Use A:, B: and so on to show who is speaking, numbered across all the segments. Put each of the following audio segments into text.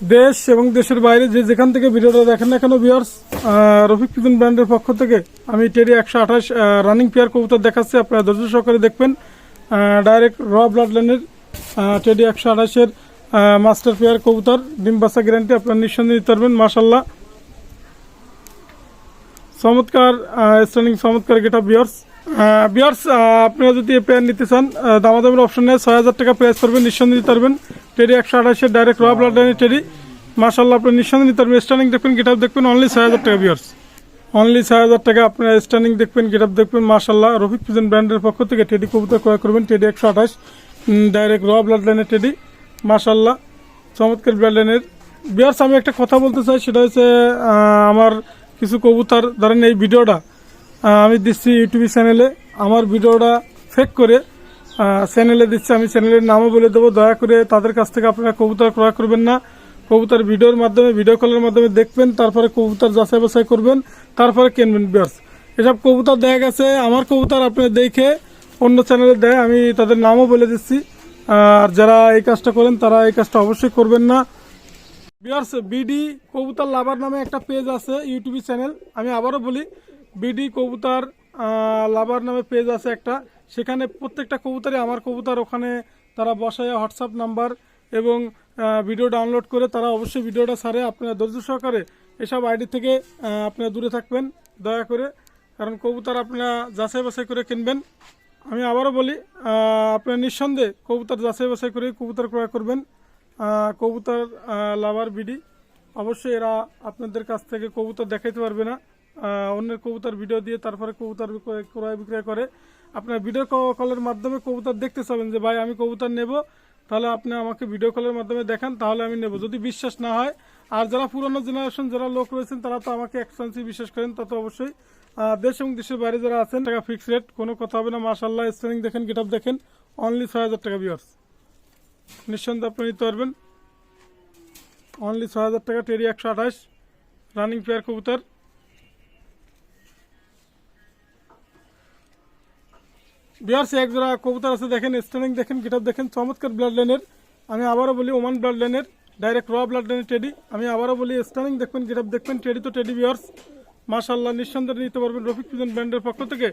A: দেশ এবং দেশের বাইরে যে যেখান থেকে ভিডিওটা দেখেন না কেন ভিউয়ার্স রফিক পিজন ব্র্যান্ডের পক্ষ থেকে আমি টেরি একশো আঠাশ রানিং পেয়ার কবুতর দেখাচ্ছি, আপনারা ধৈর্য সহকারে দেখবেন। ডাইরেক্ট র ব্লাড লাইনের টেডি একশো আঠাশের মাস্টার পেয়ার কবুতর, ডিম বাসা গ্যারান্টি আপনারা নিঃসন্দেহে নিতে পারবেন মাসাল্লাহ চমৎকার স্টার্নিং চমৎকার গেটা বিয়ার্স বিয়ার্স আপনারা যদি পেয়ার নিতে চান দামাদামের অপশন নেই ছয় হাজার টাকা প্রাইস করবেন নিঃসন্দেহে নিতে পারবেন। টেডি একশো আঠাশের ডাইরেক্ট রব ব্লাড লাইনের টেডি মাসাল্লাহ আপনি নিঃসন্দেহে পারবেন স্টার্নিং দেখবেন গেট দেখবেন অনলি ছয় হাজার টাকা বিয়ার্স অনলি ছয় হাজার টাকা আপনার স্টার্নিং দেখবেন গেট দেখবেন মাসাল্লাহ রফিক পিজন ব্র্যান্ডের পক্ষ থেকে টেডি কবুতর ক্রয় করবেন টেডি একশো আঠাশ ডাইরেক্ট রব ব্লাড লাইনের টেডি মাসাল্লাহ চমৎকার ব্লাড লাইনের বিয়ার্স আমি একটা কথা বলতে চাই, সেটা হচ্ছে আমার কিছু কবুতর, ধরেন এই ভিডিওটা আমি দিচ্ছি ইউটিউব চ্যানেলে আমার ভিডিওটা ফেক করে চ্যানেলে দিচ্ছি, আমি চ্যানেলের নামও বলে দেবো। দয়া করে তাদের কাছ থেকে আপনারা কবুতর ক্রয় করবেন না। কবুতর ভিডিওর মাধ্যমে ভিডিও কলের মাধ্যমে দেখবেন, তারপরে কবুতর যাচাই বাছাই করবেন, তারপরে কিনবেন বিয়ার্স এসব কবুতর দেখা গেছে, আমার কবুতর আপনি দেখে অন্য চ্যানেলে দেয়, আমি তাদের নামও বলে দিচ্ছি। আর যারা এই কাজটা করেন, তারা এই কাজটা অবশ্যই করবেন না। বিয়ার্স বিডি কবুতর লাভার নামে একটা পেজ আছে ইউটিউব চ্যানেল আমি আবারও বলি বিডি কবুতর লাভার নামে পেজ আছে একটা। সেখানে প্রত্যেকটা কবুতরে আমার কবুতার, ওখানে তারা বসায় হোয়াটসঅ্যাপ নাম্বার এবং ভিডিও ডাউনলোড করে তারা অবশ্যই ভিডিওটা ছাড়ে। আপনারা ধৈর্য সহকারে এসব আইডি থেকে আপনারা দূরে থাকবেন, দয়া করে। কারণ কবুতর আপনারা যাচাই বাছাই করে কিনবেন। আমি আবারও বলি আপনারা নিঃসন্দেহে কবুতর যাচাই বাছাই করে কবুতর ক্রয় করবেন। কবুতর লাভার বিডি অবশ্যই এরা আপনাদের কাছ থেকে কবুতর দেখাইতে পারবে না। অন্যের কবুতর ভিডিও দিয়ে তারপরে কবুতর ক্রয় বিক্রয় করে। আপনার ভিডিও কলের মাধ্যমে কবুতর দেখতে চাবেন যে, ভাই, আমি কবুতর নেব। তাহলে আপনি আমাকে ভিডিও কলের মাধ্যমে দেখান, তাহলে আমি নেব। যদি বিশ্বাস না হয়, আর যারা পুরনো জেনারেশন যারা লোক রয়েছেন, তারা তো আমাকে এক্সপেন্সিভ বিশ্বাস করেন তত অবশ্যই। দেশ এবং দেশের বাইরে যারা আছেন, টাকা ফিক্স রেট কোনো কথা হবে না। মাসাল্লাহ স্ট্রেনিং দেখেন গেট দেখেন অনলি ছয় হাজার টাকা বিয়ার্স নিঃসন্দেহে আপনি নিতে পারবেন। অনলি ছয় হাজার টাকা টেরি একশো আঠাশ রানিং পেয়ার কবুতর। বিহার সে এক জোড়া কবুতর আছে, দেখেন, স্ট্যান্ডিং দেখেন গেট দেখেন, চমৎকার ব্লাড লাইনের আমি আবারও বলি, ওমান ব্লাড লাইনের ডাইরেক্ট র ব্লাড লাইনের টেডি আমি আবারও বলি স্ট্যান্ডিং দেখবেন গেট দেখবেন টেডি তো টেডি বিয়ার্স মাশাল্লাহ নিঃসন্দেহে নিতে পারবেন রফিক পিজন ব্র্যান্ডের পক্ষ থেকে।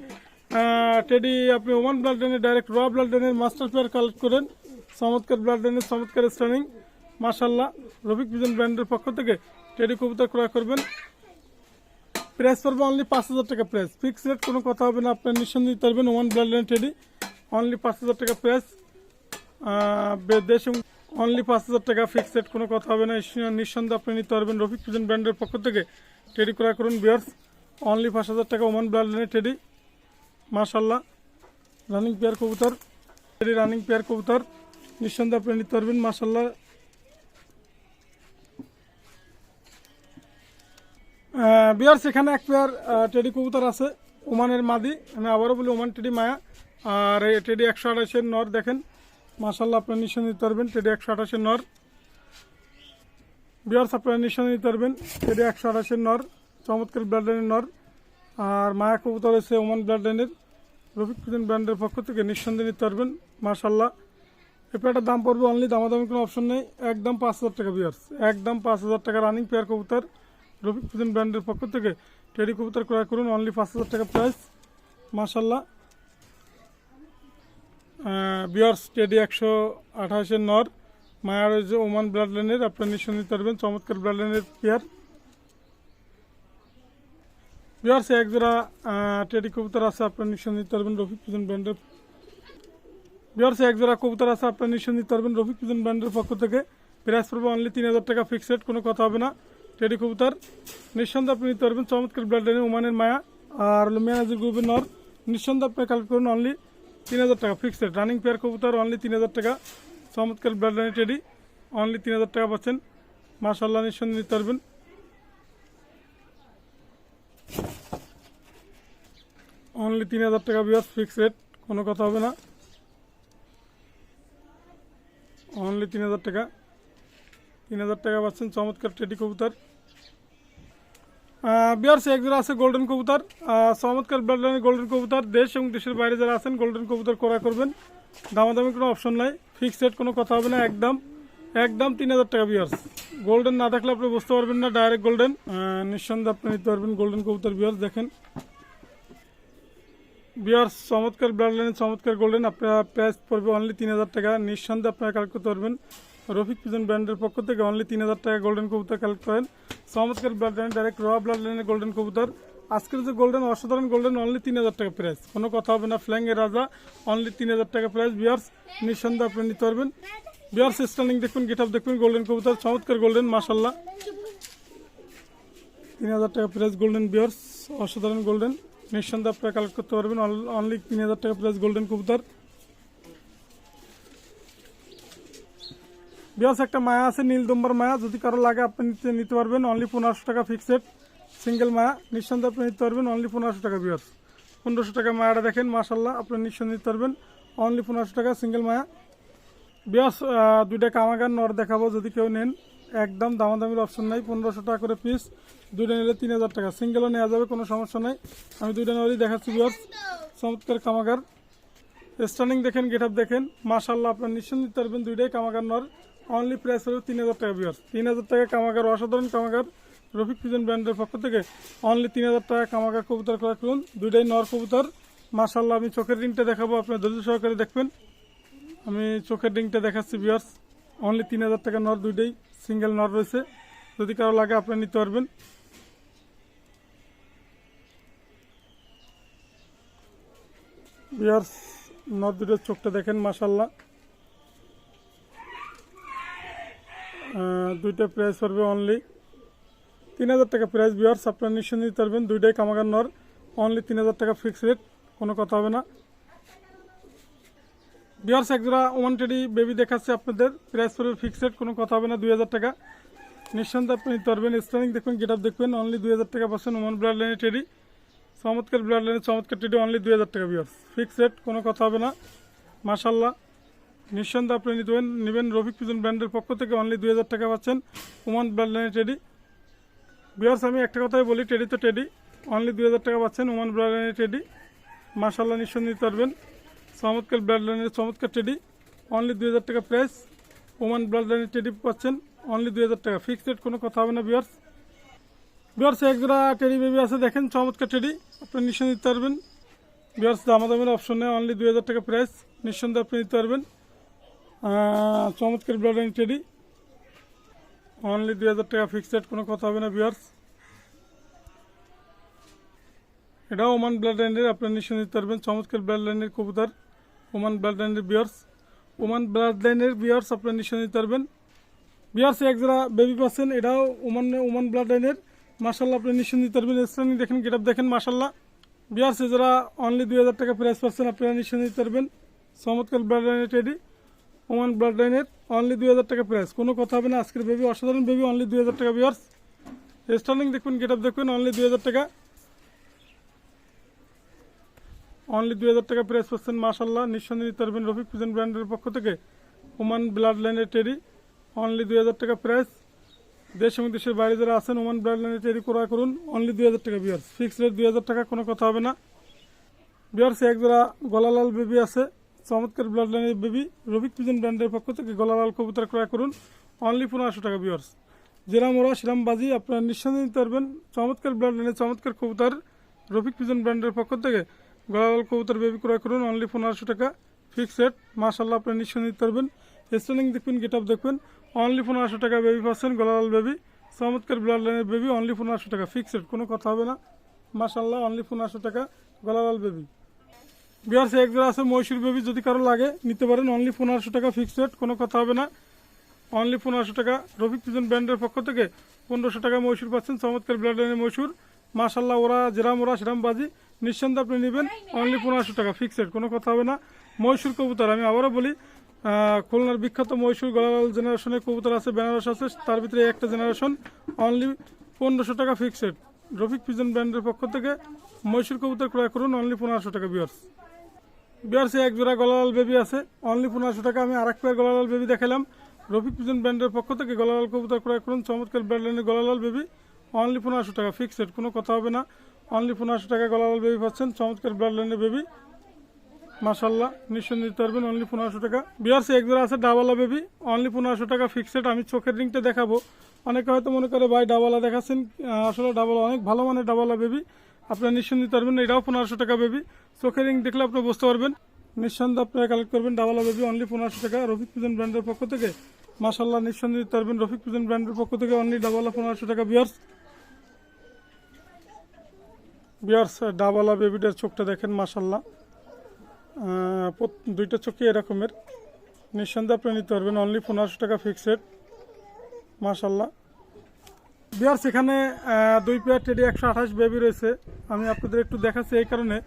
A: টেডি আপনি ওমান ব্লাড লাইনের ডাইরেক্ট র ব্লাড লাইনের মাস্টার পেয়ার কালেক্ট করেন। চমৎকার ব্লাড লাইনের চমৎকার স্ট্যান্ডিং মাশাল্লাহ রফিক পিজন ব্র্যান্ডের পক্ষ থেকে টেডি কবুতর ক্রয় করবেন। প্রাইস পড়বে অনলি পাঁচ হাজার টাকা প্রাইস ফিক্স রেট কোনো কথা হবে না, আপনার নিঃসন্দেহে দিতে পারবেন। One blood line teddy only পাঁচ হাজার টাকা প্রাইস দেশ অনলি পাঁচ হাজার টাকা ফিক্স রেট কোনো কথা হবে না। নিঃস- নিঃসন্দেহে আপনি নিতে পারবেন। রফিক পিজন ব্র্যান্ডের পক্ষ থেকে টেডি ক্রয় করুন বিয়ার্স অনলি পাঁচ হাজার টাকা ওমান ব্লাড লাইনের টেডি মাশাল্লাহ রানিং পেয়ার কবুতর। টেডি রানিং পেয়ার কবুতর। নিঃসন্দেহে আপনি নিতে পারবেন। মাশাল্লাহ বিয়ার সেখানে এক পেয়ার টেডি কবুতর আছে, ওমানের মাদি। আমি আবারও বলি, ওমান টেডি মায়া। আর এই টেডি একশো আঠাশের নর, দেখেন। মাসাল্লাহ আপনার নিঃসন্দেহে নিতে পারবেন টেডি একশো আঠাশের নর। বিয়ার্স আপনার নিঃসন্দেহে নিতে পারবেন টেডি একশো আঠাশের নর, চমৎকার ব্লাড লাইনের নর। আর মায়া কবুতর আছে ওমান ব্লাড লাইনের রফিক পিজন ব্র্যান্ডের পক্ষ থেকে নিঃসন্দেহে নিতে পারবেন মাসাল্লাহ এই পেয়ারটার দাম পড়বে অনলি দামাদামি কোনো অপশন নেই। একদম পাঁচ হাজার টাকা বিয়ার্স একদম পাঁচ হাজার টাকা রানিং পেয়ার কবুতর। রফিক ফুজেন ব্র্যান্ডের পক্ষ থেকে টেডি কবুতর ক্রয় করুন অনলি পাঁচ হাজার টাকা প্রাইস মাসাল্লাহ বিয়ার্স টেডি একশো আঠাশের নর মায়ার যে ওমান ব্লাড লাইনের, আপনার নিতে পারবেন, চমৎকার ব্লাড লাইনের পেয়ার। বিয়ার্স এক জোড়া টেডি কবুতর আছে, আপনার নিতে পারবেন রফিক ফুজেন ব্র্যান্ডের। বিয়ার্স এক জোড়া কবুতর আছে, আপনার নিতে পারবেন রফিক পিজন ব্র্যান্ডের পক্ষ থেকে। প্রাইস পড়বে অনলি তিন হাজার টাকা ফিক্স রেট কোনো কথা হবে না। টেডি কবুতর। নিঃসন্দেহে আপনি নিতে পারবেন চমৎকার ব্লাড লাইনের ওমানের মায়া আর ম্যানেজার গ্রুপের নর। নিঃসন্দেহে আপনি কালেক্ট করুন অনলি তিন হাজার টাকা। ফিক্সড রানিং পেয়ার কবুতর অনলি তিন হাজার টাকা। চমৎকার ব্লাড লাইনের টেডি অনলি তিন হাজার টাকা পাচ্ছেন। মাশাল্লাহ নিঃসন্দেহে নিতে পারবেন। অনলি তিন হাজার টাকা বিয়াস ফিক্স রেট কোনো কথা হবে না। অনলি তিন হাজার টাকা। তিন হাজার টাকা পাচ্ছেন, চমৎকার টেডি কবুতর। বিয়ার্স, এক জোড়া আছে গোল্ডেন কবুতর। চমৎকার ব্লাড লাইনের গোল্ডেন কবুতর। দেশ এবং দেশের বাইরে যারা আছেন, গোল্ডেন কবুতর ক্রয় করবেন। দামাদামি কোনো অপশন নাই। ফিক্স রেট কোনো কথা হবে না, একদম। একদম তিন হাজার টাকা বিয়ার্স। গোল্ডেন না থাকলে আপনি বুঝতে পারবেন না ডাইরেক্ট গোল্ডেন। নিঃসন্দেহে আপনি নিতে পারবেন গোল্ডেন কবুতর বিয়ার্স, দেখেন। বিয়ার্স, চমৎকার ব্লাড লাইনের চমৎকার গোল্ডেন। আপনার প্রাইস পড়বে অনলি তিন হাজার টাকা। নিঃসন্দেহে আপনারা কালেক্ট করতে পারবেন। রফিক পিজন ব্র্যান্ডের পক্ষ থেকে অনলি তিন হাজার টাকা গোল্ডেন কবুতর কালেক্ট করেন। চমৎকার ব্লাড লাইন ডাইরেক্ট র ব্লাড লাইনের গোল্ডেন কবুতর। আজকের যে গোল্ডেন অসাধারণ গোল্ডেন অনলি তিন হাজার টাকা প্রাইস কোনো কথা হবে না ফ্ল্যাঙ্গের রাজা অনলি তিন হাজার টাকা প্রাইস বিয়ার্স নিঃসন্দেহে আপনি নিতে পারবেন। বিয়ার্স স্ট্যান্ডিং দেখুন গেট দেখুন গোল্ডেন কবুতর, চমৎকার গোল্ডেন মাসাল্লাহ তিন হাজার টাকা প্রাইস গোল্ডেন বিয়ার্স অসাধারণ গোল্ডেন নিঃসন্দেহে আপনারা কালেক্ট করতে পারবেন। অনলি তিন হাজার টাকা প্রাইস গোল্ডেন কবুতর। বিয়ার্স একটা মায়া আছে, নীল দম্বার মায়া। যদি কারও লাগে, আপনি নিতে নিতে পারবেন। অনলি পনেরোশো টাকা ফিক্সড সিঙ্গেল মায়া। নিঃসন্দেহে আপনি নিতে পারবেন। অনলি পনেরোশো টাকা বিয়ার্স পনেরোশো টাকা মায়াটা দেখেন মাসাল্লাহ আপনি নিঃসন্দেহে নিতে পারবেন। অনলি পনেরোশো টাকা সিঙ্গেল মায়া। বিয়াস দুইটা কামাগার নর দেখাবো, যদি কেউ নেন। একদম দামাদামির অপশন নাই। পনেরোশো টাকা করে পিস দুইটা নিলে তিন হাজার টাকা। সিঙ্গেলও নেওয়া যাবে, কোনো সমস্যা নাই। আমি দুইটা নরই দেখাচ্ছি বিয়াস। চমৎকার কামাগার। স্টার্নিং দেখেন গেট দেখেন। মাশাল্লাহ আপনার নিশ্চয় নিতে পারবেন। দুইটাই কামাগার নর। অনলি প্রাইস হলো তিন হাজার টাকা বিয়ার তিন হাজার টাকা কামাগার, অসাধারণ কামাগার, রফিক পিজন ব্র্যান্ডের পক্ষ থেকে অনলি তিন হাজার টাকা কামাগার কবুতর করা করুন। দুইটাই নর কবুতর। মাশাল্লাহ আমি চোখের রিংটা দেখাবো, আপনার ধৈর্য সহকারে দেখবেন। আমি চোখের রিংটা দেখাচ্ছি বিয়ার্স অনলি তিন হাজার টাকা নর দুইটাই সিঙ্গেল নর রয়েছে। যদি কারও লাগে আপনি নিতে পারবেন। বিয়ার্স নর দুটোর চোখটা দেখেন মাসাল্লাহ দুইটা প্রাইস পড়বে অনলি তিন হাজার টাকা প্রাইস বিয়ার্স আপনার নিশ্চয় নিতে পারবেন। দুইটাই কামাগার নর অনলি তিন হাজার টাকা ফিক্স রেট কোনো কথা হবে না। বিয়ার্স একজোড়া ওয়ান টেডি বেবি দেখাচ্ছে আপনাদের। প্রাইস পড়বে ফিক্সড কোনো কথা হবে না, দুই হাজার টাকা। নিঃসন্দেহে আপনি নিতে পারবেন। স্টারিং দেখবেন গেট আপ দেখবেন অনলি দুই হাজার টাকা পাচ্ছেন ওমান ব্লাড লাইনের টেডি চমৎকার ব্লাড লাইনের চমৎকার টেডি অনলি দুই হাজার টাকা বিয়ার্স ফিক্স রেট কোনো কথা হবে না। মাশাল্লাহ নিঃসন্দেহে আপনি নিতেন নেবেন রফিক পিজন ব্র্যান্ডের পক্ষ থেকে অনলি দুই হাজার টাকা পাচ্ছেন। ওমান ব্লাড লাইনের টেডি বিয়ার্স আমি একটা কথাই বলি টেডি তো টেডি অনলি দুই হাজার টাকা পাচ্ছেন ওমান ব্লাড লাইনের টেডি মাশাল্লাহ নিঃসন্দেহে নিতে পারবেন। চমৎকার ব্লাড লাইনের চমৎকার টেডি অনলি দুই হাজার টাকা প্রাইস ওমান ব্লাড লাইনের টেডি পাচ্ছেন। অনলি দুই হাজার টাকা। ফিক্সড রেট কোনো কথা হবে না বিয়ার্স বিয়ার্স এক জোড়া টেডি বেবি আছে, দেখেন, চমৎকার টেডি আপনি নিঃসন্দেহে নিতে পারবেন। বিয়ার্স দামাদামের অপশন অনলি দুই হাজার টাকা প্রাইস নিঃসন্দেহে আপনি নিতে পারবেন। চমৎকার ব্লাড লাইন টেডি অনলি দুই হাজার টাকা ফিক্সড কোনো কথা হবে না বিয়ার্স এটা ওমান ব্লাড লাইনের আপনার নিশ্চয় নিতে পারবেন। চমৎকার ব্লাড লাইনের কবুতর, ওমান ব্লাড লাইনের বিয়ার্স ওমান ব্লাড লাইনের বিয়ার্স আপনার নিশ্চয় নিতে পারবেন। বিয়ার্স এক যারা বেবি পাচ্ছেন, এটাও ওমান ওমান ব্লাড লাইনের মার্শাল্লাহ আপনি নিশ্চয় নিতে পারবেন। স্ক্রিনিং দেখেন গেট দেখেন মার্শাল্লাহ বিয়ার্স যারা অনলি দুই হাজার টাকা প্রাইস পাচ্ছেন, আপনারা নিশ্চয় নিতে পারবেন। চমৎকার ব্লাড লাইনের টেডি ওমান ব্লাড লাইনের অনলি দুই হাজার টাকা প্রাইস কোনো কথা হবে না, আজকের বেবি অসাধারণ বেবি অনলি দুই হাজার টাকা বিয়ার্স স্টার্নিং দেখবেন গেট আপ দেখবেন অনলি দুই হাজার টাকা। অনলি দুই হাজার টাকা প্রাইস পাচ্ছেন মাসাল্লাহ নিঃসন্দেহে নিতে পারবেন রফিক পিজন ব্র্যান্ডের পক্ষ থেকে ওমান ব্লাড লাইনের টেরি অনলি দুই হাজার টাকা প্রাইস দেশ এবং দেশের বাইরে যারা আছেন, ওমান ব্লাড লাইনের টেরি ক্রয় করুন অনলি দুই হাজার টাকা বিয়ার্স ফিক্সড রেট দুই হাজার টাকা, কোনো কথা হবে না। বিয়ার্স এক জোড়া গলালাল বেবি আছে। চমৎকার ব্লাড লাইনের বেবি রফিক পিজন ব্র্যান্ডের পক্ষ থেকে গলালাল কবুতর ক্রয় করুন। অনলি পনেরোশো টাকা বিয়ার্স যেরাম ওরা, সেরাম বাজি, আপনারা নিঃসন্দেহে নিতে পারবেন। চমৎকার ব্লাড লাইনের চমৎকার কবুতর, রফিক পিজন ব্র্যান্ডের পক্ষ থেকে গলালাল কবুতর বেবি ক্রয় করুন। অনলি পনেরোশো টাকা ফিক্স রেট মাশাল্লাহ আপনি নিশ্চয় নিতে পারবেন। স্টেলিং দেখবেন গেট আপ দেখবেন অনলি পনেরোশো টাকা বেবি পাচ্ছেন গলালাল বেবি চমৎকার ব্লাড লাইনের বেবি অনলি পনেরোশো টাকা ফিক্স রেট কোনো কথা হবে না। মাশাল্লাহ অনলি পনেরোশো টাকা, গলালাল বেবি বিহার সে এক জোড়া আছে মহীশূর বেবি যদি কারও লাগে, নিতে পারেন। অনলি পনেরোশো টাকা ফিক্সড রেট কোনো কথা হবে না। অনলি পনেরোশো টাকা। রফিক পিজন ব্র্যান্ডের পক্ষ থেকে পনেরোশো টাকা মহীশূর পাচ্ছেন। চমৎকার ব্লাড লাইনের মহীশূর মাশাল্লাহ ওরা যেরাম ওরা, সেরাম বাজি। নিঃসন্দেহে আপনি নেবেন। অনলি পনেরোশো টাকা ফিক্সড কোনো কথা হবে না। মহীশূর কবুতর, আমি আবারও বলি খুলনার বিখ্যাত মহীশূর গলালাল জেনারেশনের কবুতর আছে বেনারস আছে, তার ভিতরে একটা জেনারেশন অনলি পনেরোশো টাকা ফিক্সড রফিক পিজন ব্র্যান্ডের পক্ষ থেকে মহীশূর কবুতর ক্রয় করুন। অনলি পনেরোশো টাকা বিয়ার্স বিয়ার্সে এক জোড়া গলালাল বেবি আছে। অনলি পনেরোশো টাকা আমি আর এক পেয়ার গলালাল বেবি দেখালাম রফিক পিজন ব্র্যান্ডের পক্ষ থেকে গলালাল কবুতর ক্রয় করুন। চমৎকার ব্র্যান্ডের গলালাল বেবি। অনলি পনেরোশো টাকা ফিক্সড কোনো কথা হবে না। অনলি পনেরোশো টাকা গলালাল বেবি পাচ্ছেন। চমৎকার ব্র্যান্ডের বেবি। মাশাল্লাহ নিশ্চয় নিতে পারবেন। অনলি পনেরোশো টাকা। বিয়ার্সে এক জোড়া আছে ডাবালা বেবি। অনলি পনেরোশো টাকা ফিক্সড আমি চোখের রিংটা দেখাবো। অনেকে হয়তো মনে করে, ভাই, ডাবালা দেখাচ্ছেন। আসলে ডাবলা অনেক ভালো মানের ডাবালা বেবি। আপনারা নিঃসন্দেহে নিতে পারবেন এটাও পনেরোশো টাকা বেবি। চোখের রিং দেখলে আপনি বুঝতে পারবেন। নিঃসন্দেহে আপনারা কালেক্ট করবেন ডাবলা বেবি অনলি পনেরোশো টাকা। রফিক পিজন ব্র্যান্ডের পক্ষ থেকে মাসাল্লাহ নিঃসন্দেহে পারবেন। রফিক পিজন ব্র্যান্ডের পক্ষ থেকে অনলি ডাবলা পনেরোশো টাকা বিয়ার্স বিয়ার্স ডাবলা বেবিটার চোখটা দেখেন মাসাল্লাহ দুইটা চোখে এরকমের। নিঃসন্দেহে আপনি নিতে পারবেন অনলি পনেরোশো টাকা ফিক্সড মাশাল্লাহ বিয়ার সেখানে দুই পেয়ার টেডি একশো আঠাশ বেবি রয়েছে। আমি আপনাদের একটু দেখাচ্ছি এই কারণে।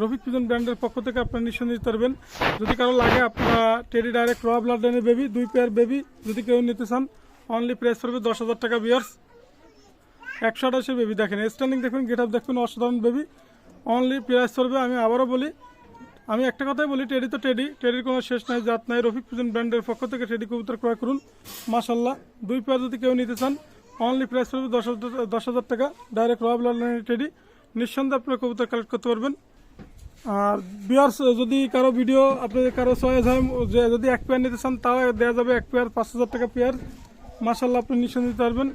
A: রফিক পিজন ব্র্যান্ডের পক্ষ থেকে আপনারা নিঃসন্দেহে নিতে পারবেন। যদি কারও লাগে আপনারা টেডি ডাইরেক্ট র ব্লাড বেবি দুই পেয়ার বেবি যদি কেউ নিতে চান অনলি প্রাইস পড়বে দশ হাজার টাকা বিয়ার্স। একশো আঠাশের বেবি দেখেন স্ট্যান্ডিং দেখবেন গেট আপ দেখবেন অসাধারণ বেবি অনলি প্রাইস পড়বে, আমি আবারও বলি, আমি একটা কথাই বলি টেডি তো টেডি টেডির কোনো শেষ নাই, জাত নাই। রফিক পিজন ব্র্যান্ডের পক্ষ থেকে টেডি কবুতর ক্রয় করুন। মাশাল্লাহ দুই পেয়ার যদি কেউ নিতে চান অনলি প্রাইস পড়বে দশ হাজার দশ হাজার টাকা। ডাইরেক্ট রয়্যাল লাইনের টেডি নিঃসন্দেহে আপনারা কবুতর কালেক্ট করতে পারবেন। আর বিয়ার্স যদি কারও ভিডিও আপনাদের কারও চয়েস হয়, যে যদি এক পেয়ার নিতে চান, তাও দেওয়া যাবে এক পেয়ার পাঁচ হাজার টাকা পেয়ার মাসাল্লাহ আপনি নিঃসন্দেহে দিতে পারবেন।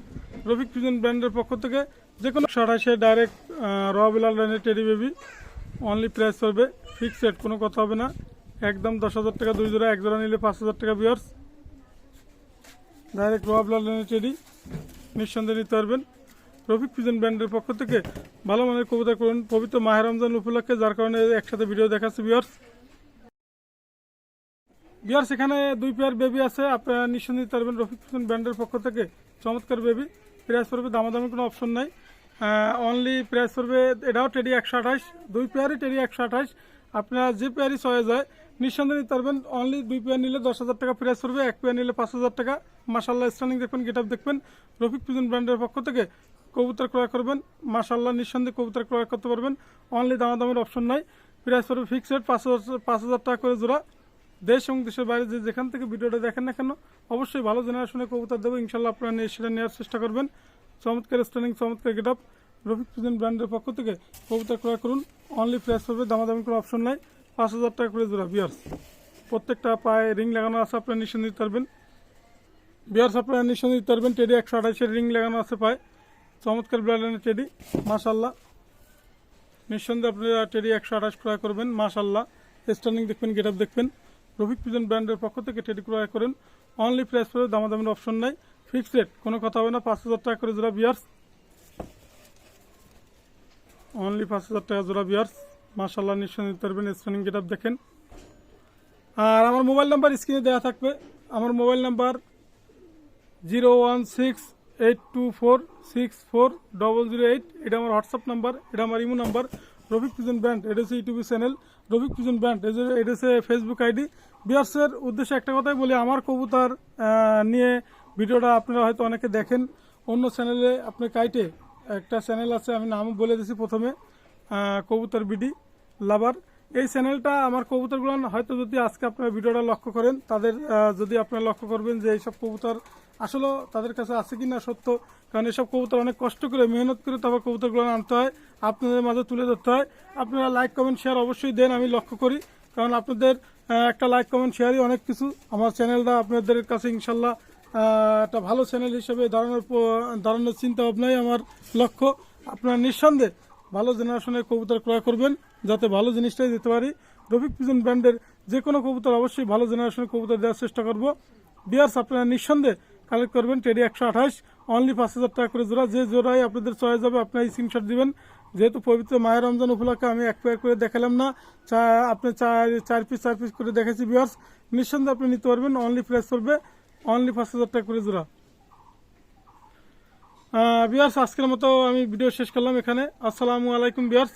A: রফিক পিজন ব্র্যান্ডের পক্ষ থেকে যে কোনো সাড়াইশে ডাইরেক্ট রবিলাল লাইনের টেডি বেবি অনলি প্রাইস পড়বে। ফিক্সড রেট কোনো কথা হবে না। একদম দশ হাজার টাকা দুই জোড়া, এক জোড়া নিলে পাঁচ হাজার টাকা বিয়ার্স ডাইরেক্ট রবিলাল লাইনের টেডি নিঃসন্দেহে নিতে পারবেন। রফিক পিজন ব্র্যান্ডের পক্ষ থেকে ভালো মানের কবিতা করুন। পবিত্র মাহের রমজান উপলক্ষে, যার কারণে একসাথে ভিডিও দেখাচ্ছে বিয়ার্স বিয়ার্স এখানে দুই পেয়ার বেবি আছে। আপনারা নিঃসন্দেহে নিতে পারবেন রফিক পিজন ব্র্যান্ডের পক্ষ থেকে চমৎকার বেবি প্রাইস পড়বে, দামাদামি কোনো অপশন নাই। অনলি প্রাইস পড়বে, এটাও টেডি একশো আঠাশ। দুই পেয়ারই টেডি একশো আঠাশ। আপনারা যে পেয়ারই চয়ে যায় নিঃসন্দেহে নিতে পারবেন। অনলি দুই পেয়ার নিলে দশ হাজার টাকা প্রাইস পড়বে, এক পেয়ার নিলে পাঁচ হাজার টাকা। মাসাল্লাহ স্ট্যান্ডিং দেখবেন গেট দেখবেন। রফিক পিজন ব্র্যান্ডের পক্ষ থেকে কবুতর ক্রয় করবেন। মাসাল্লাহ নিঃসন্দেহে কবুতর ক্রয় করতে পারবেন। অনলি দামাদামের অপশন নাই। প্রাইস পড়বে ফিক্সড পাঁচ হাজার পাঁচ হাজার টাকা করে জোড়া। দেশ এবং দেশের বাইরে যে যেখান থেকে ভিডিওটা দেখেন না কেন, অবশ্যই ভালো জেনারেশনে কবুতর দেবো। ইনশাল্লাহ আপনারা নিয়ে সেটা নেওয়ার চেষ্টা করবেন। চমৎকার স্ট্যান্ডিং চমৎকার গেট আপ রফিক প্রেজেন্ট ব্র্যান্ডের পক্ষ থেকে কবুতর ক্রয় করুন। অনলি প্রাইস হবে দামাদামি কোনো অপশন নাই। পাঁচ হাজার টাকা করে জোড়া, বিয়ার্স। প্রত্যেকটা পায়ে রিং লাগানো আছে, আপনারা নিঃসন্দেহে দিতে পারবেন। বিয়ার্স, আপনারা নিঃসন্দেহে দিতে পারবেন, টেডি একশো আঠাশের রিং লাগানো আছে পায়ে। চমৎকার ব্র্যান্ডের টেডি মাশাল্লাহ নিঃসন্দেহে আপনারা টেডি একশো আঠাশ ক্রয় করবেন মাশাল্লাহ স্ট্যান্ডিং দেখবেন গেট আপ দেখবেন। রফিক পিজন ব্র্যান্ডের পক্ষ থেকে টেডি ক্রয় করেন। অনলি প্রাইস পড়ে, দামাদামের অপশন নাই। ফিক্সড রেট কোনো কথা হবে না, পাঁচ হাজার টাকা করে জোড়া, বিয়ার্স। অনলি পাঁচ হাজার টাকা জোড়া, বিয়ার্স। মাশাল্লাহ নিঃসন্দেহে দিতে পারবেন স্ট্যান্ডিং গেট দেখেন। আর আমার মোবাইল নাম্বার স্ক্রিনে দেওয়া থাকবে। আমার mobile number zero one six eight two four six four double zero eight এটা আমার হোয়াটসঅ্যাপ নাম্বার এটা আমার imo number Rafiq pigeon brand, এটা হচ্ছে YouTube channel Rafiq pigeon brand এটা হচ্ছে ফেসবুক আইডি বিয়ার্সের উদ্দেশ্যে একটা কথাই বলি, আমার কবুতার নিয়ে ভিডিওটা আপনারা হয়তো অনেকে দেখেন। অন্য চ্যানেলে আপনি কাইটে একটা চ্যানেল আছে, আমি নাম বলে দিছি প্রথমে কবুতর বিডি। লাভার। এই চ্যানেলটা আমার কবুতরগুলো হয়তো যদি আজকে আপনারা ভিডিওটা লক্ষ্য করেন, তাদের যদি আপনারা লক্ষ্য করবেন যে এইসব কবুতর আসলে তাদের কাছে আছে কি না সত্য, কারণ এসব কবুতর অনেক কষ্ট করে, মেহনত করে তারপর কবুতরগুলো আনতে হয়, আপনাদের মাঝে তুলে ধরতে হয়। আপনারা লাইক কমেন্ট শেয়ার অবশ্যই দেন, আমি লক্ষ্য করি। কারণ আপনাদের একটা লাইক কমেন্ট শেয়ারই অনেক কিছু। আমার চ্যানেলটা আপনাদের কাছে ইনশাল্লাহ একটা ভালো চ্যানেল হিসেবে দাঁড়ানোর দাঁড়ানোর চিন্তা ভাবনাই আমার লক্ষ্য। আপনারা নিঃসন্দেহে ভালো জেনারেশনের কবুতর ক্রয় করবেন। যাতে ভালো জিনিসটাই দিতে পারি। রফিক পিজন ব্র্যান্ডের যে কোনো কবুতর অবশ্যই ভালো জেনারেশনের কবুতর দেওয়ার চেষ্টা করব। বিয়ার্স আপনারা নিঃসন্দেহে কালেক্ট করবেন টেডি একশো আঠাশ। অনলি পাঁচ হাজার টাকা করে জোড়া। যে জোড়াই আপনাদের চয়েস যাবে আপনার স্ক্রিনশট দিবেন। যেহেতু পবিত্র মায়ের রমজান উপলক্ষে আমি এক পেয়ার করে দেখালাম না চা আপনি চার চার পিস চার পিস করে দেখেছি বিয়ার্স নিঃসন্দেহে আপনি নিতে পারবেন অনলি প্রাইস করবে অনলি পাঁচ হাজার টাকা করে জোড়া। বিয়ার্স আজকের মতো আমি ভিডিও শেষ করলাম এখানে। আসসালামু আলাইকুম বিয়ার্স